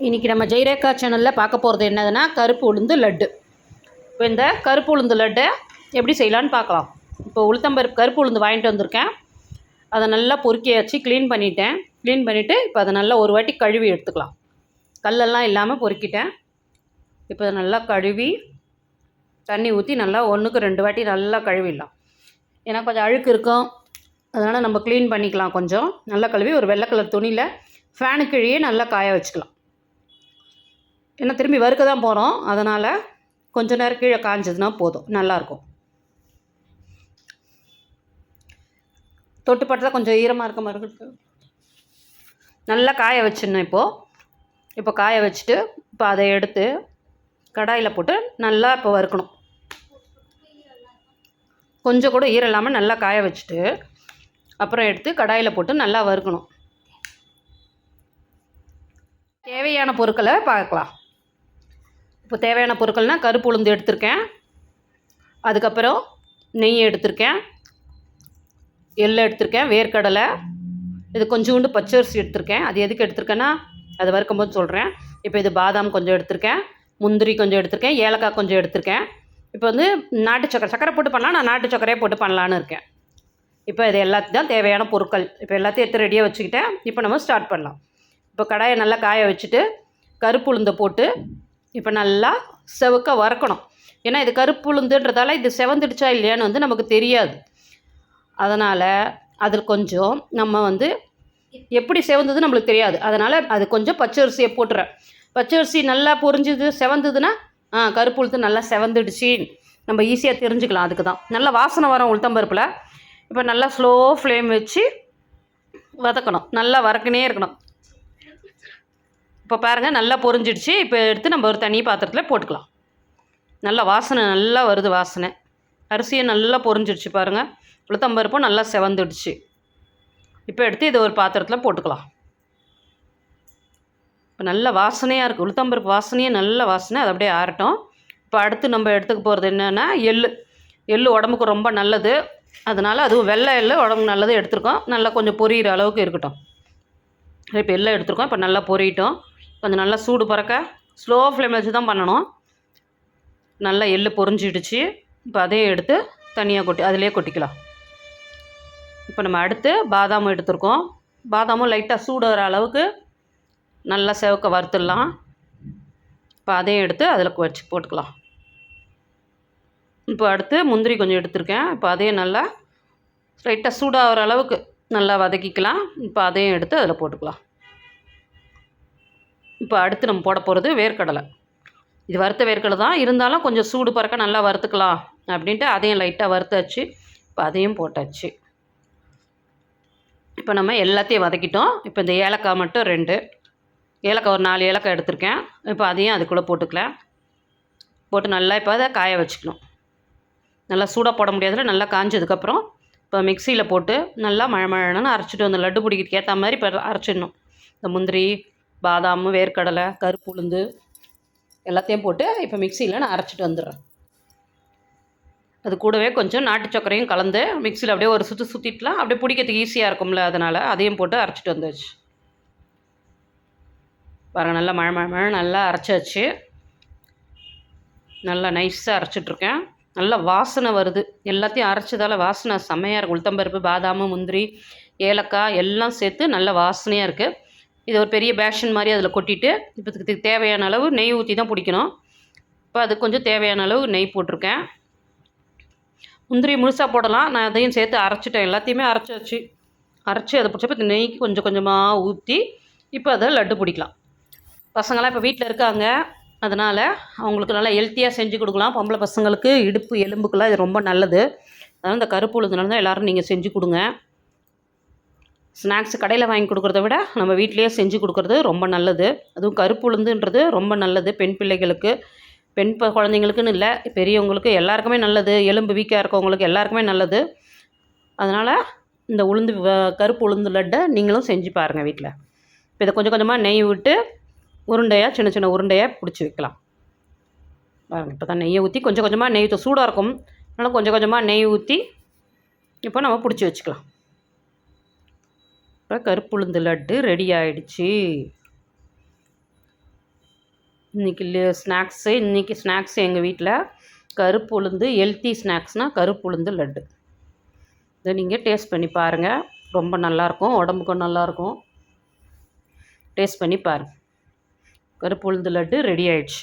இன்றைக்கி நம்ம ஜெயரேகா சேனலில் பார்க்க போகிறது என்னதுன்னா கருப்பு உளுந்து லட்டு. இப்போ இந்த கருப்பு உளுந்து லட்டை எப்படி செய்யலான்னு பார்க்கலாம். இப்போ உளுத்தம்பருப்பு கருப்பு உளுந்து வாங்கிட்டு வந்திருக்கேன். அதை நல்லா பொறுக்கியாச்சு க்ளீன் பண்ணிட்டேன். க்ளீன் பண்ணிவிட்டு இப்போ அதை நல்லா ஒரு வாட்டி கழுவி எடுத்துக்கலாம். கல்லெல்லாம் இல்லாமல் பொறுக்கிட்டேன். இப்போ அதை நல்லா கழுவி தண்ணி ஊற்றி நல்லா ஒன்றுக்கு ரெண்டு வாட்டி நல்லா கழுவிடலாம். ஏன்னா கொஞ்சம் அழுக்கு இருக்கும். அதனால் நம்ம க்ளீன் பண்ணிக்கலாம் கொஞ்சம். நல்லா கழுவி ஒரு வெள்ளை கலர் துணியில் ஃபேனு நல்லா காய வச்சுக்கலாம். ஏன்னா திரும்பி வறுக்க தான் போகிறோம் அதனால் கொஞ்ச நேரம் கீழே காஞ்சதுன்னா போதும். நல்லாயிருக்கும் தொட்டு பட்டா கொஞ்சம் ஈரமாக இருக்க மாதிரி இருக்கு. நல்லா காய வச்சிடணும் இப்போது இப்போ காய வச்சுட்டு இப்போ அதை எடுத்து கடாயில் போட்டு நல்லா இப்போ வறுக்கணும். கொஞ்சம் கூட ஈரம் இல்லாமல் நல்லா காய வச்சுட்டு அப்புறம் எடுத்து கடாயில் போட்டு நல்லா வறுக்கணும். தேவையான பொருட்களை பார்க்கலாம். இப்போ தேவையான பொருட்கள்னால் கருப்பு உளுந்து எடுத்திருக்கேன். அதுக்கப்புறம் நெய் எடுத்திருக்கேன். எள் எடுத்திருக்கேன் வேர்க்கடலை. இது கொஞ்சோண்டு பச்சரிசி எடுத்திருக்கேன். அது எதுக்கு எடுத்திருக்கேன்னா அது வறுக்கும்போது சொல்கிறேன் இப்போ இது பாதாம் கொஞ்சம் எடுத்திருக்கேன். முந்திரி கொஞ்சம் எடுத்திருக்கேன். ஏலக்காய் கொஞ்சம் எடுத்திருக்கேன். இப்போ வந்து நாட்டு சக்கரை சக்கரை போட்டு பண்ணலாம் நான் நாட்டு சக்கரையே போட்டு பண்ணலான்னு இருக்கேன். இப்போ இது எல்லாத்துக்கும் தான் தேவையான பொருட்கள். இப்போ எல்லாத்தையும் எடுத்து ரெடியாக வச்சுக்கிட்டேன். இப்போ நம்ம ஸ்டார்ட் பண்ணலாம். இப்போ கடாயை நல்லா காய வச்சுட்டு கருப்பு உளுந்தை போட்டு இப்போ நல்லா செவக்க வறக்கணும். ஏன்னா இது கருப்பு உளுந்துன்றதால இது செவந்துடுச்சா இல்லையான்னு வந்து நமக்கு தெரியாது. அதனால் அதில் கொஞ்சம் நம்ம வந்து எப்படி செவந்தது நம்மளுக்கு தெரியாது. அதனால் அது கொஞ்சம் பச்சரிசியை போட்டுறேன். பச்சரிசி நல்லா பொரிஞ்சுது செவந்ததுன்னா ஆ கருப்பு உளுத்து நல்லா செவந்துடுச்சு. நம்ம ஈஸியாக தெரிஞ்சுக்கலாம் அதுக்கு தான் நல்லா வாசனை வரும் உளுத்தம்பருப்பில். இப்போ நல்லா ஸ்லோ ஃப்ளேம் வச்சு வதக்கணும். நல்லா வதக்கினே இருக்கணும். இப்போ பாருங்கள் நல்லா பொரிஞ்சிடுச்சு. இப்போ எடுத்து நம்ம ஒரு தனி பாத்திரத்தில் போட்டுக்கலாம். நல்லா வாசனை நல்லா வருது வாசனை. அரிசியை நல்லா பொரிஞ்சிடுச்சு பாருங்கள் உளுத்தம்பருப்பும் நல்லா செவந்துடுச்சு. இப்போ எடுத்து இதை ஒரு பாத்திரத்தில் போட்டுக்கலாம். இப்போ நல்ல வாசனையாக இருக்குது உளுத்தம்பருப்பு வாசனையே நல்ல வாசனை. அது அப்படியே ஆறட்டும். இப்போ அடுத்து நம்ம எடுத்துக்க போகிறது என்னென்னா எள்ளு. எள்ளு உடம்புக்கு ரொம்ப நல்லது. அதனால் அதுவும் வெள்ளை எள்ளு உடம்புக்கு நல்லது எடுத்துருக்கோம். நல்லா கொஞ்சம் பொரியிற அளவுக்கு இருக்கட்டும். இப்போ எள்ளை எடுத்துருக்கோம். இப்போ நல்லா பொரியட்டும். கொஞ்சம் நல்லா சூடு பறக்க ஸ்லோ ஃப்ளேமில் வச்சு தான் பண்ணணும். நல்லா எள்ளு பொறிஞ்சிடுச்சு இப்போ அதையும் எடுத்து தனியாக கொட்டி அதிலே கொட்டிக்கலாம். இப்போ நம்ம அடுத்து பாதாமும் எடுத்துருக்கோம். பாதாமும் லைட்டாக சூடு வர அளவுக்கு நல்லா செவக்க வறுத்துடலாம். இப்போ அதையும் எடுத்து அதில் வச்சு போட்டுக்கலாம். இப்போ அடுத்து முந்திரி கொஞ்சம் எடுத்திருக்கேன். இப்போ அதையும் நல்லா லைட்டாக சூடாகிற அளவுக்கு நல்லா வதக்கிக்கலாம். இப்போ அதையும் எடுத்து அதில் போட்டுக்கலாம். இப்போ அடுத்து நம்ம போட போகிறது வேர்க்கடலை. இது வறுத்த வேர்க்கடலை தான். இருந்தாலும் கொஞ்சம் சூடு பறக்க நல்லா வறுத்துக்கலாம் அப்படின்ட்டு அதையும் லைட்டாக வறுத்தாச்சு. இப்போ அதையும் போட்டாச்சு. இப்போ நம்ம எல்லாத்தையும் வதக்கிட்டோம். இப்போ இந்த ஏலக்காய் மட்டும் ரெண்டு. ஏலக்காய் ஒரு நாலு ஏலக்காய் எடுத்திருக்கேன். இப்போ அதையும் அதுக்குள்ளே போட்டுக்கலாம். போட்டு நல்லா இப்போ அதை காய வச்சுக்கணும். நல்லா சூடாக போட முடியாதுல நல்லா காஞ்சதுக்கப்புறம் இப்போ மிக்சியில் போட்டு நல்லா மழை மழைன்னு அரைச்சிட்டு வந்து லட்டு பிடிக்கிறதுக்கு ஏற்ற மாதிரி இப்போ அரைச்சிடணும். இந்த முந்திரி பாதாம் வேர்க்கடலை கருப்பு உளுந்து எல்லாத்தையும் போட்டு இப்போ மிக்சியில் நான் அரைச்சிட்டு வந்துடுறேன். அது கூடவே கொஞ்சம் நாட்டு சர்க்கரையும் கலந்து மிக்சியில் அப்படியே ஒரு சுற்றி சுற்றிட்டுலாம் அப்படியே பிடிக்கிறதுக்கு ஈஸியாக இருக்கும்ல அதனால் அதையும் போட்டு அரைச்சிட்டு வந்தாச்சு பாருங்கள் நல்லா மழை மழை மழை நல்லா அரைச்சாச்சு. நல்லா நைஸாக அரைச்சிட்ருக்கேன். நல்லா வாசனை வருது. எல்லாத்தையும் அரைச்சதால் வாசனை செம்மையாக இருக்குது உளுத்தம்பருப்பு பாதாம் முந்திரி ஏலக்காய் எல்லாம் சேர்த்து நல்ல வாசனையாக இருக்குது இது ஒரு பெரிய பேஷன் மாதிரி அதில் கொட்டிட்டு இப்போ இதுக்கு தேவையான அளவு நெய் ஊற்றி தான் பிடிக்கணும். இப்போ அது கொஞ்சம் தேவையான அளவு நெய் போட்டிருக்கேன். முந்திரி முழுசாக போடலாம். நான் அதையும் சேர்த்து அரைச்சிட்டேன். எல்லாத்தையுமே அரைச்சாச்சு. அரைச்சி அதை பிடிச்சப்ப இந்த நெய் கொஞ்சம் கொஞ்சமாக ஊற்றி இப்போ அதை லட்டு பிடிக்கலாம். பசங்களாம் இப்போ வீட்டில் இருக்காங்க. அதனால் அவங்களுக்கு நல்லா ஹெல்த்தியாக செஞ்சு கொடுக்கலாம். பொம்பளை பசங்களுக்கு இடுப்பு எலும்புக்கெல்லாம் இது ரொம்ப நல்லது. அதனால் இந்த கருப்பு உளுந்துனால தான் எல்லோரும் நீங்கள் செஞ்சு கொடுங்க. ஸ்நாக்ஸ் கடையில் வாங்கி கொடுக்குறத விட நம்ம வீட்டிலேயே செஞ்சு கொடுக்குறது ரொம்ப நல்லது. அதுவும் கருப்பு உளுந்துன்றது ரொம்ப நல்லது. பெண் பிள்ளைகளுக்கு பெண் ப குழந்தைங்களுக்குன்னு இல்லை பெரியவங்களுக்கு எல்லாருக்குமே நல்லது. எலும்பு வீக்காக இருக்கவங்களுக்கு எல்லாருக்குமே நல்லது. அதனால் இந்த உளுந்து கருப்பு உளுந்து லட்டை நீங்களும் செஞ்சு பாருங்கள் வீட்டில் இப்போ இதை கொஞ்சம் கொஞ்சமாக நெய் விட்டு உருண்டையாக சின்ன சின்ன உருண்டையாக பிடிச்சி வைக்கலாம். பாருங்கள் இப்போ தான் நெய்யை ஊற்றி கொஞ்சம் கொஞ்சமாக நெய் சூடாக இருக்கும். அதனால் கொஞ்சம் கொஞ்சமாக நெய் ஊற்றி இப்போ நம்ம பிடிச்சி வச்சுக்கலாம். இப்போ கருப்புளுந்து லட்டு ரெடி ஆயிடுச்சு. இன்றைக்கி ஸ்நாக்ஸு இன்றைக்கி ஸ்நாக்ஸ் எங்கள் வீட்டில் கருப்பு உளுந்து ஹெல்த்தி ஸ்நாக்ஸ்னால் கருப்பு உளுந்து லட்டு. இதை நீங்கள் டேஸ்ட் பண்ணி பாருங்கள் ரொம்ப நல்லாயிருக்கும் உடம்புக்கும் நல்லாயிருக்கும் டேஸ்ட் பண்ணி பாருங்கள் கருப்பு உளுந்து லட்டு ரெடி ஆயிடுச்சு.